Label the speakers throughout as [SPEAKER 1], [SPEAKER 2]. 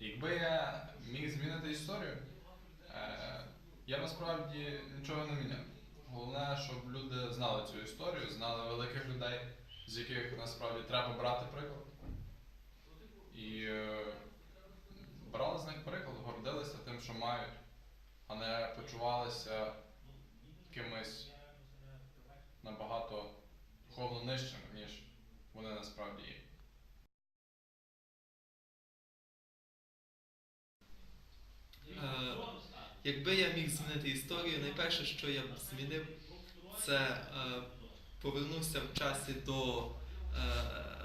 [SPEAKER 1] Якби я міг змінити історію, е, я насправді нічого не міняв. Головне, щоб люди знали цю історію, знали великих людей, з яких насправді треба брати приклад. І е, брали з них приклад, гордилися тим, що мають, а не почувалися кимось набагато духовно нижчим, ніж вони насправді є.
[SPEAKER 2] Е, Якби я міг змінити історію, найперше, що я б змінив, це е, повернувся в часі до е,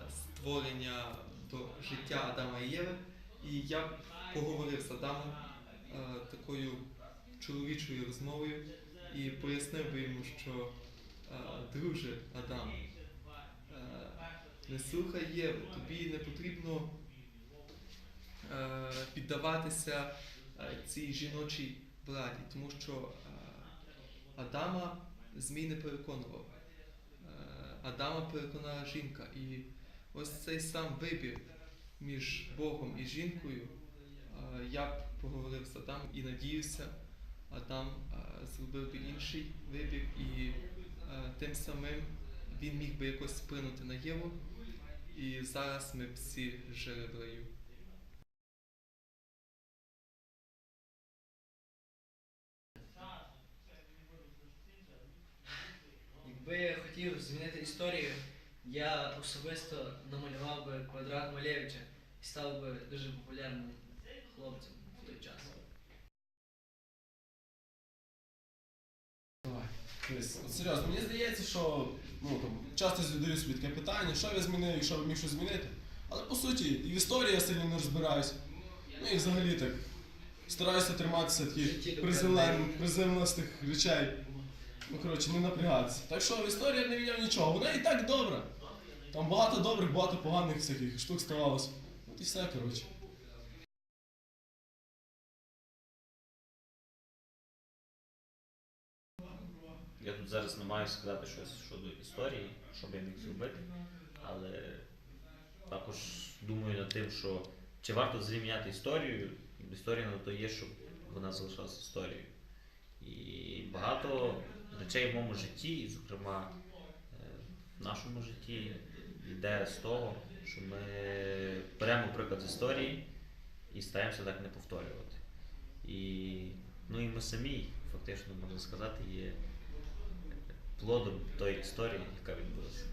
[SPEAKER 2] створення до життя Адама і Єви, і я б поговорив з Адамом е, такою чоловічою розмовою і пояснив би йому, що е, друже Адам, е, не слухай Єву, тобі не потрібно е, піддаватися цій жіночій владі, тому що е, Адама Змій не переконував. Е, Адама переконала жінка. І ось цей сам вибір між Богом і жінкою е, я б поговорив з Адамом і надіюся, Адам е, зробив би інший вибір, і е, тим самим він міг би якось вплинути на Єву. І зараз ми всі жили в раю.
[SPEAKER 3] Я хотів змінити історію, я особисто намалював би квадрат Малевича і став би дуже популярним хлопцем в той час.
[SPEAKER 4] От серйозно, мені здається, що ну, там, часто задаю собі таке питання, що я змінив, якщо б міг щось змінити. Але по суті, і в історії я сильно не розбираюсь. Ну і взагалі так. Стараюся триматися таких приземлен, приземлених речей. Ну, коротше, не напрягатися. Так що в історії не міняв нічого. Вона і так добра. Там багато добрих, багато поганих всяких штук ставалося. От і все, коротше.
[SPEAKER 5] Я тут зараз не маю сказати щось щодо історії, що би я міг зробити, але також думаю над тим, що чи варто міняти історію, історія на то є, щоб вона залишалася історією. І багато речей в моєму житті, і, зокрема е, в нашому житті, йде з того, що ми беремо приклад з історії і стараємося так не повторювати. І, ну і ми самі, фактично, можна сказати, є плодом тої історії, яка відбулася.